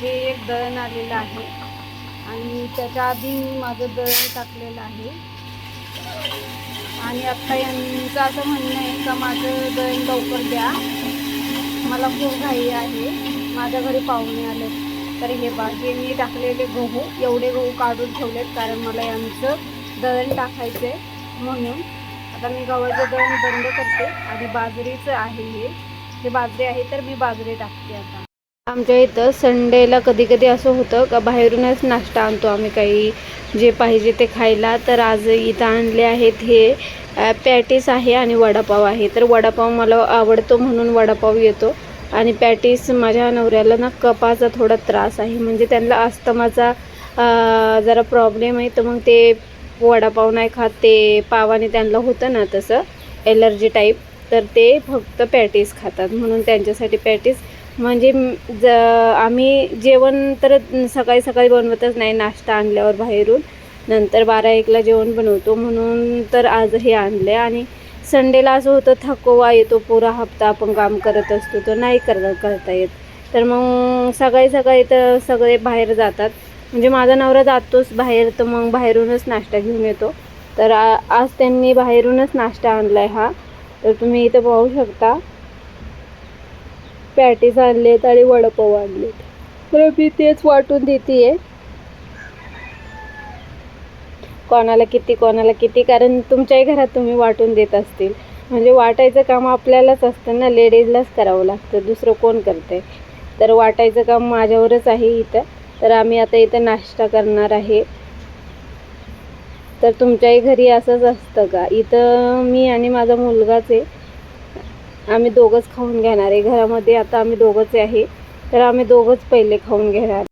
हे एक दळण आलेलं आहे. आणि त्याच्या आधी मी माझं दळण टाकलेलं आहे. आणि आत्ता यांचं असं म्हणणं आहे का माझं दळण लवकर द्या. मला खूप घाई आहे. माझ्या घरी पाहुणे आले तर हे बाकी मी टाकलेले गहू एवढे गहू काढून ठेवलेत कारण मला यांचं दळण टाकायचं आहे म्हणून. आता मी गव्हाचं दळण बंद करते. आणि बाजरीचं आहे हे. हे बाजरी आहे तर मी बाजरी टाकते आता. आमच्या इथं संडेला कधी कधी असं होतं का बाहेरूनच नाश्ता आणतो आम्ही काही. जे पाहिजे ते खायला. तर आज इथं आणले आहेत हे पॅटीस आहे आणि वडापाव आहे. तर वडापाव मला आवडतो म्हणून वडापाव येतो. आणि पॅटीस माझ्या नवऱ्याला ना कपाचा थोडा त्रास आहे. म्हणजे त्यांना अस्तमाचा जरा प्रॉब्लेम आहे. तर मग ते वडापाव नाही खात. ते पावाने त्यांना होतं ना तसं एलर्जी टाईप तर ते फक्त पॅटीस खातात. म्हणून त्यांच्यासाठी पॅटीस म्हणजे ज आम्ही जेवण तर सकाळी सकाळी बनवतच नाही नाश्ता आणल्यावर बाहेरून. नंतर बारा एकला जेवण बनवतो म्हणून तर आज हे आणले आणि संडेला असं होतं थकोवा येतो पुरा हप्ता आपण काम करत असतो तर नाही कर करता येत. तर मग सकाळी सकाळी तर सगळे बाहेर जातात. म्हणजे माझा नवरा जातोच बाहेर तर मग बाहेरूनच नाश्ता घेऊन येतो. तर आ- आज त्यांनी बाहेरूनच नाश्ता आणला आहे हा. तर तुम्ही इथं पाहू शकता. पॅटीस आणलेत आणि वडापाव आणलेत. तर मी तेच वाटून देते आहे कोणाला किती कोणाला किती कारण तुमच्याही घरात तुम्ही वाटून देत असतील. म्हणजे वाटायचं काम आपल्यालाच असतं ना लेडीजलाच करावं लागतं दुसरं कोण करते तर वाटायचं काम माझ्यावरच आहे इथं. तर आम्ही आता इथं नाश्ता करणार आहे. तर तुमच्याही घरी असंच असतं का? इथं मी आणि माझा मुलगाच आहे. आम्ही दोघंच खाऊन घेणार आहे. घरामध्ये आता आम्ही दोघंच आहे. तर आम्ही दोघंच पहिले खाऊन घेणार.